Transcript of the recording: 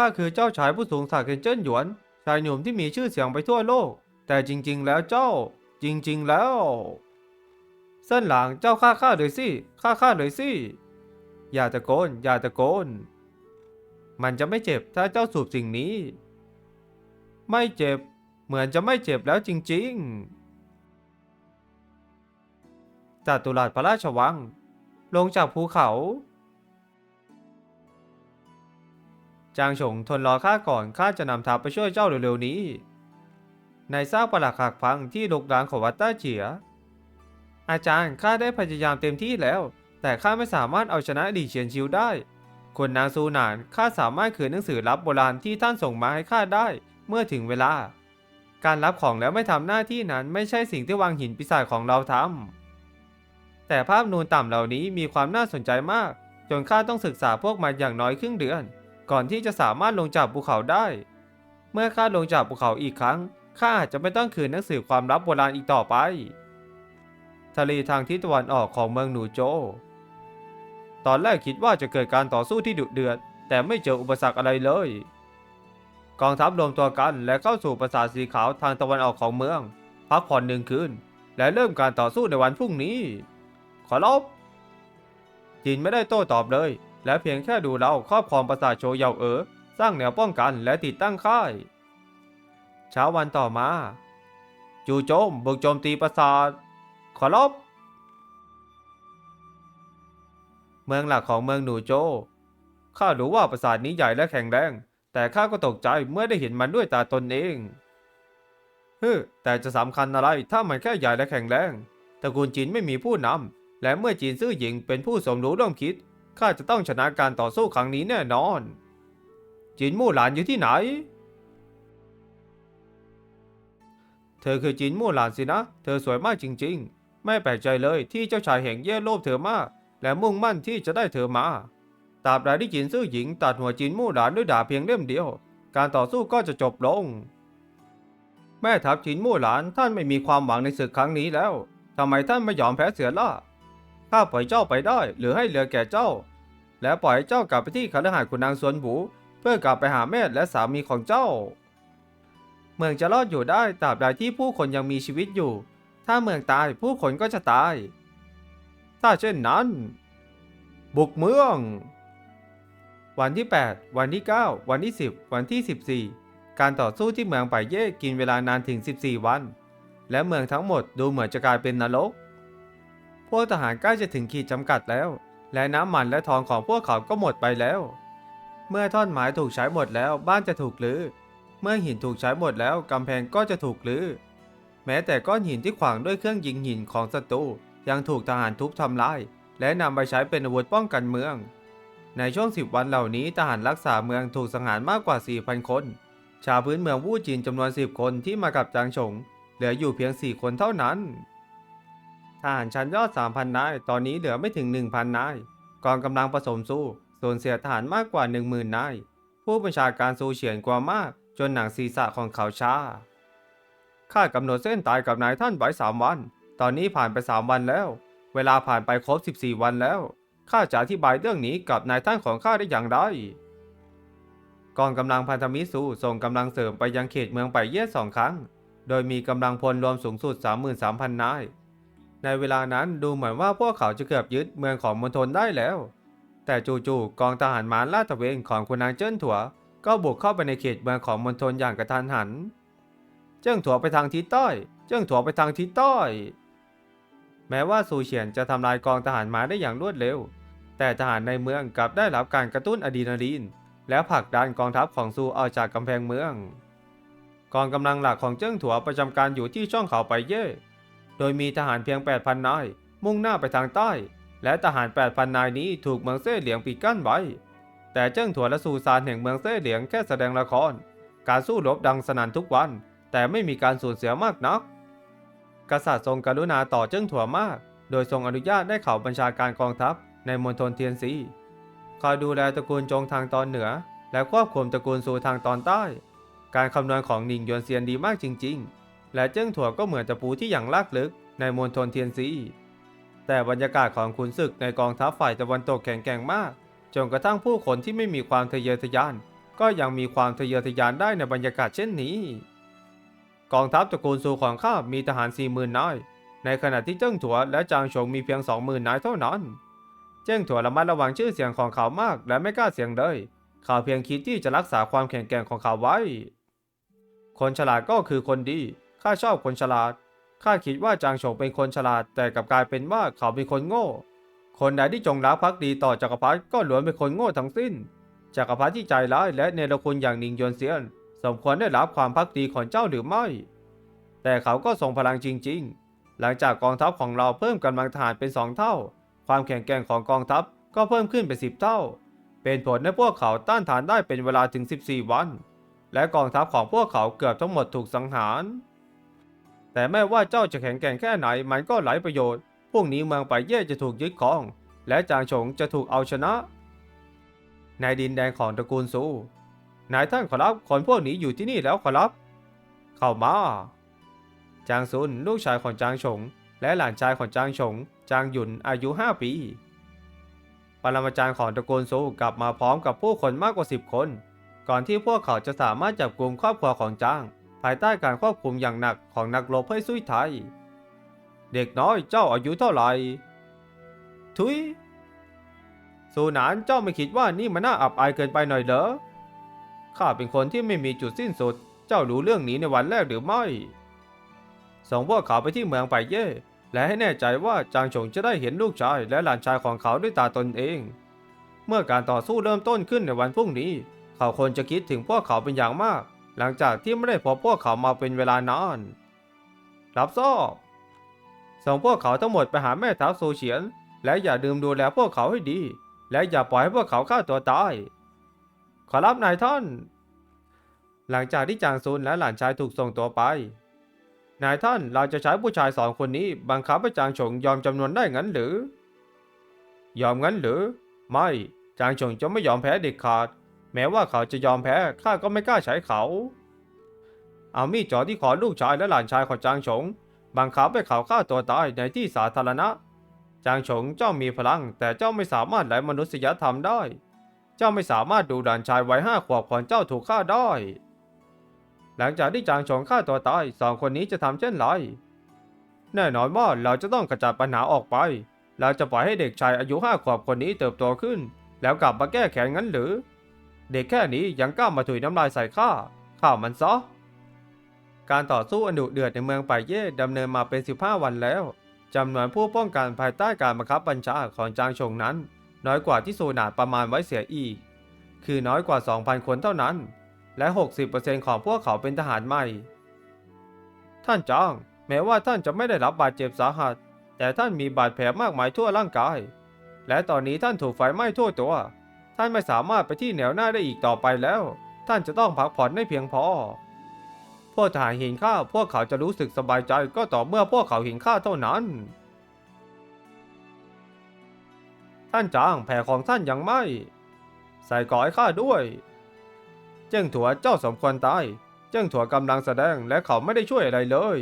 ข้าคือเจ้าชายผู้สูงศักดิ์เคนเจิ้นหยวน ชายหนุ่มที่มีชื่อเสียงไปทั่วโลก แต่จริง ๆ แล้วเจ้า จริง ๆ แล้ว เส้นหลังเจ้าฆ่าข้าเลยสิฆ่าข้าเลยสิ อย่าตะโกน อย่าตะโกน มันจะไม่เจ็บถ้าเจ้าสูบสิ่งนี้ ไม่เจ็บ เหมือนจะไม่เจ็บแล้วจริง ๆจัตุรัสพระราชวัง ลงจากภูเขา จางฉงทนรอข้าก่อนข้าจะนำทัพไปช่วยเจ้าเร็วๆนี้ ในซากปรักหักพังที่ลุกรานของวัดต้าเจีย อาจารย์ข้าได้พยายามเต็มที่แล้ว แต่ข้าไม่สามารถเอาชนะดีเฉียนชิวได้ คนนางซูหนานข้าสามารถคืนหนังสือลับโบราณที่ท่านส่งมาให้ข้าได้เมื่อถึงเวลา การรับของแล้วไม่ทำหน้าที่นั้นไม่ใช่สิ่งที่วางหินปีศาจของเราทำแต่ภาพนูนต่ำเหล่านี้มีความน่าสนใจมาก จนข้าต้องศึกษาพวกมันอย่างน้อยครึ่งเดือน ก่อนที่จะสามารถลงจากภูเขาได้ เมื่อข้าลงจากภูเขาอีกครั้งข้าอาจจะไม่ต้องคืนหนังสือความลับโบราณอีกต่อไป ทะเลทางทิศตะวันออกของเมืองหนูโจ ตอนแรกคิดว่าจะเกิดการต่อสู้ที่ดุเดือด แต่ไม่เจออุปสรรคอะไรเลย กองทัพรวมตัวกันและเข้าสู่ปราสาทสีขาวทางตะวันออกของเมือง พักผ่อนหนึ่งคืน และเริ่มการต่อสู้ในวันพรุ่งนี้ ขอรบจินไม่ได้โต้ตอบเลย และเพียงแค่ดูเราครอบครองปราสาทโชเยาเอ๋อสร้างแนวป้องกันและติดตั้งค่าย เช้าวันต่อมา จู่โจมบุกโจมตีปราสาท ขอรบเมืองหลักของเมืองหนูโจ ข้ารู้ว่าปราสาทนี้ใหญ่และแข็งแรง แต่ข้าก็ตกใจเมื่อได้เห็นมันด้วยตาตนเองฮึแต่จะสำคัญอะไรถ้ามันแค่ใหญ่และแข็งแรงตระกูลจีนไม่มีผู้นำและเมื่อจีนซื่อหญิงเป็นผู้สมรู้ร่วมคิด ข้าจะต้องชนะการต่อสู้ครั้งนี้แน่นอนจีนมู่หลานอยู่ที่ไหน เธอคือจีนมู่หลานสินะ เธอสวยมากจริง ๆ ไม่แปลกใจเลยที่เจ้าชายแห่งเย่โลภเธอมาก และมุ่งมั่นที่จะได้เธอมา ตราบใดที่จีนซื่อหญิงตัดหัวจีนมู่หลานด้วยดาบเพียงเล่มเดียว การต่อสู้ก็จะจบลง แม่ทัพจีนมู่หลานท่านไม่มีความหวังในศึกครั้งนี้แล้วทำไมท่านไม่ยอมแพ้เสือล่ะ ข้าปล่อยเจ้าไปได้ หรือให้เหลือแก่เจ้า และปล่อยเจ้ากลับไปที่คฤหาสน์คุณนางสวนหูเพื่อกลับไปหาแม่และสามีของเจ้า เมืองจะรอดอยู่ได้ตราบใดที่ผู้คนยังมีชีวิตอยู่ ถ้าเมืองตายผู้คนก็จะตาย ถ้าเช่นนั้น บุกเมือง วันที่ 8 วันที่ 9 วันที่ 10 วันที่ 14 การต่อสู้ที่เมืองไปเย่กินเวลานานถึง 14 วัน และเมืองทั้งหมดดูเหมือนจะกลายเป็นนรก พวกทหารใกล้จะถึงขีดจำกัดแล้ว และน้ำมันและทองของพวกเขาก็หมดไปแล้ว เมื่อท่อนไม้ถูกใช้หมดแล้วบ้านจะถูกรื้อ เมื่อหินถูกใช้หมดแล้วกำแพงก็จะถูกรื้อ แม้แต่ก้อนหินที่ขวางด้วยเครื่องยิงหินของศัตรูยังถูกทหารทุบทำลาย และนำไปใช้เป็นอาวุธป้องกันเมือง ในช่วง 10 วันเหล่านี้ทหารรักษาเมืองถูกสังหารมากกว่า 4,000 คน ชาวพื้นเมืองวู่จีนจำนวน 10 คนที่มากับจางฉงเหลืออยู่เพียง 4 คนเท่านั้น ทหารชั้นยอด 3,000 นาย ตอนนี้เหลือไม่ถึง 1,000 นาย กองกำลังผสมสู้สูญเสียทหารมากกว่า 10,000 นาย ผู้บัญชาการซูเฉียนกว่ามาก จนหนังศีรษะของเขาชาข้ากำหนดเส้นตายกับนายท่านไว้3วัน ตอนนี้ผ่านไป3วันแล้ว เวลาผ่านไปครบ 14 วันแล้ว ข้าจะอธิบายเรื่องนี้กับนายท่านของข้าได้อย่างไร กองกำลังพันธมิตรซูส่งกำลังเสริมไปยังเขตเมืองไปเย่สองครั้ง โดยมีกำลังพลรวมสูงสุด 33,000 นาย ในเวลานั้นดูเหมือนว่าพวกเขาจะเกือบยึดเมืองของมณฑลได้แล้ว แต่จู่ๆกองทหารม้าลาดตระเวนของคุณนางเจิ้นถัว ก็บุกเข้าไปในเขตเมืองของมณฑลอย่างกระทันหัน เจิ้งถัวไปทางทิศใต้ เจิ้งถัวไปทางทิศใต้ แม้ว่าซูเฉียนจะทำลายกองทหารม้าได้อย่างรวดเร็ว แต่ทหารในเมืองกลับได้รับการกระตุ้นอะดรีนาลีน และผลักดันกองทัพของซูออกจากกำแพงเมือง กองกำลังหลักของเจิ้งถัวประจำการอยู่ที่ช่องเขาไปเย่ โดยมีทหารเพียง 8,000 นาย มุ่งหน้าไปทางใต้ และทหาร 8,000 นายนี้ถูกเมืองเซ่เหลียงปิดกั้นไว้ แต่เจิ้งถั่วและซูซานแห่งเมืองเซ่เหลียงแค่แสดงละคร การสู้รบดังสนั่นทุกวัน แต่ไม่มีการสูญเสียมากนัก กษัตริย์ทรงกรุณาต่อเจิ้งถั่วมาก โดยทรงอนุญาตให้เขาบัญชาการกองทัพในมณฑลเทียนซีคอยดูแลตระกูลจงทางตอนเหนือ และควบคุมตระกูลซูทางตอนใต้ การคำนวณของหนิงหยวนเซียนดีมากจริง ๆ และเจิ้งถั่วก็เหมือนตะปูที่อย่างลากลึกในมณฑลเทียนซีแต่บรรยากาศของขุนศึกในกองทัพฝ่ายตะวันตกแข็งแกร่งมาก จนกระทั่งผู้คนที่ไม่มีความทะเยอทะยาน ก็ยังมีความทะเยอทะยานได้ในบรรยากาศเช่นนี้ กองทัพตระกูลซูของข้ามีทหารสี่หมื่นนาย ในขณะที่เจิ้งถั่วและจางชงมีเพียงสองหมื่นนายเท่านั้น เจิ้งถั่วระมัดระวังชื่อเสียงของเขามาก และไม่กล้าเสี่ยงเลยเขาเพียงคิดที่จะรักษาความแข็งแกร่งของเขาไว้ คนฉลาดก็คือคนดี ข้าชอบคนฉลาด ข้าคิดว่าจางชงเป็นคนฉลาด แต่กลับกลายเป็นว่าเขาเป็นคนโง่ คนใดที่จงรักภักดีต่อจักรพรรดิก็ล้วนเป็นคนโง่ทั้งสิ้น จักรพรรดิที่ใจร้ายและเนรคุณอย่างนิงยวนเซียน สมควรได้รับความภักดีของเจ้าหรือไม่ แต่เขาก็ทรงพลังจริง ๆ หลังจากกองทัพของเราเพิ่มกำลังทหารเป็นสองเท่า ความแข็งแกร่งของกองทัพก็เพิ่มขึ้นเป็นสิบเท่า เป็นผลให้พวกเขาต้านทานได้เป็นเวลาถึง 14 วัน และกองทัพของพวกเขาเกือบทั้งหมดถูกสังหาร แต่ไม่ว่าเจ้าจะแข็งแกร่งแค่ไหนมันก็ไร้ประโยชน์ พวกนี้เมืองไปเย่จะถูกยึดครอง และจางฉงจะถูกเอาชนะ ในดินแดนของตระกูลซู นายท่านขอรับคนพวกนี้อยู่ที่นี่แล้วขอรับ เข้ามา จางซุนลูกชายของจางฉง และหลานชายของจางฉง จางหยุนอายุ 5 ปีปรมาจารย์ของตระกูลซูกลับมาพร้อมกับผู้คนมากกว่า 10 คน ก่อนที่พวกเขาจะสามารถจับกลุ่มครอบครัวของจาง ภายใต้การควบคุมอย่างหนักของนักรบเพื่อซุยไทย เด็กน้อยเจ้าอายุเท่าไหร่ ทุยสูนานเจ้าไม่คิดว่านี่มันน่าอับอายเกินไปหน่อยเหรอ ข้าเป็นคนที่ไม่มีจุดสิ้นสุด เจ้ารู้เรื่องนี้ในวันแรกหรือไม่ ส่งพวกเขาไปที่เมืองไปเย่ และให้แน่ใจว่าจางฉงจะได้เห็นลูกชายและหลานชายของเขาด้วยตาตนเอง เมื่อการต่อสู้เริ่มต้นขึ้นในวันพรุ่งนี้ เขาควรจะคิดถึงพวกเขาเป็นอย่างมาก หลังจากที่ไม่ได้พบพวกเขามาเป็นเวลานาน รับทราบส่งพวกเขาทั้งหมดไปหาแม่ทัพโซเฉียน และอย่าลืมดูแลพวกเขาให้ดี และอย่าปล่อยให้พวกเขาฆ่าตัวตาย ขอรับนายท่าน หลังจากที่จางซุนและหลานชายถูกส่งตัวไป นายท่านเราจะใช้ผู้ชายสองคนนี้บังคับให้จางฉงยอมจำนวนได้งั้นหรือ ยอมงั้นหรือ ไม่ จางฉงจะไม่ยอมแพ้เด็ดขาด แม้ว่าเขาจะยอมแพ้ข้าก็ไม่กล้าใช้เขา เอามีดจ่อที่คอลูกชายและหลานชายของจางฉง บังคับให้เขาฆ่าตัวตายในที่สาธารณะ จางฉงเจ้ามีพลัง แต่เจ้าไม่สามารถไร้มนุษยธรรมได้ เจ้าไม่สามารถดูหลานชายวัยห้าขวบของเจ้าถูกฆ่าได้ หลังจากที่จางฉงฆ่าตัวตายสองคนนี้จะทำเช่นไร แน่นอนว่าเราจะต้องกระจัดปัญหาออกไป เราจะปล่อยให้เด็กชายอายุห้าขวบคนนี้เติบโตขึ้น แล้วกลับมาแก้แค้นงั้นหรือ เด็กแค่นี้ยังกล้ามาถุยน้ำลายใส่ข้าข้ามันซะ การต่อสู้อันดุเดือดในเมืองไปเย่ดำเนินมาเป็น 15 วันแล้วจำนวนผู้ป้องกันภายใต้การบังคับบัญชาของจางชงนั้น น้อยกว่าที่โซนาประมาณไว้เสียอีก คือน้อยกว่า 2,000 คนเท่านั้น และ 60%ของพวกเขาเป็นทหารใหม่ ท่านจางแม้ว่าท่านจะไม่ได้รับบาดเจ็บสาหัส แต่ท่านมีบาดแผลมากมายทั่วร่างกาย และตอนนี้ท่านถูกไฟไหม้ทั่วตัว ท่านไม่สามารถไปที่แนวหน้าได้อีกต่อไปแล้ว ท่านจะต้องพักผ่อนให้เพียงพอ พวกทหารเห็นข้าพวกเขาจะรู้สึกสบายใจก็ต่อเมื่อพวกเขาเห็นข้าเท่านั้น ท่านจางแผลของท่านยังไม่ ใส่ก่อให้ข้าด้วย เจ้งถัวเจ้าสมควรตาย เจ้งถัวกำลังแสดงและเขาไม่ได้ช่วยอะไรเลย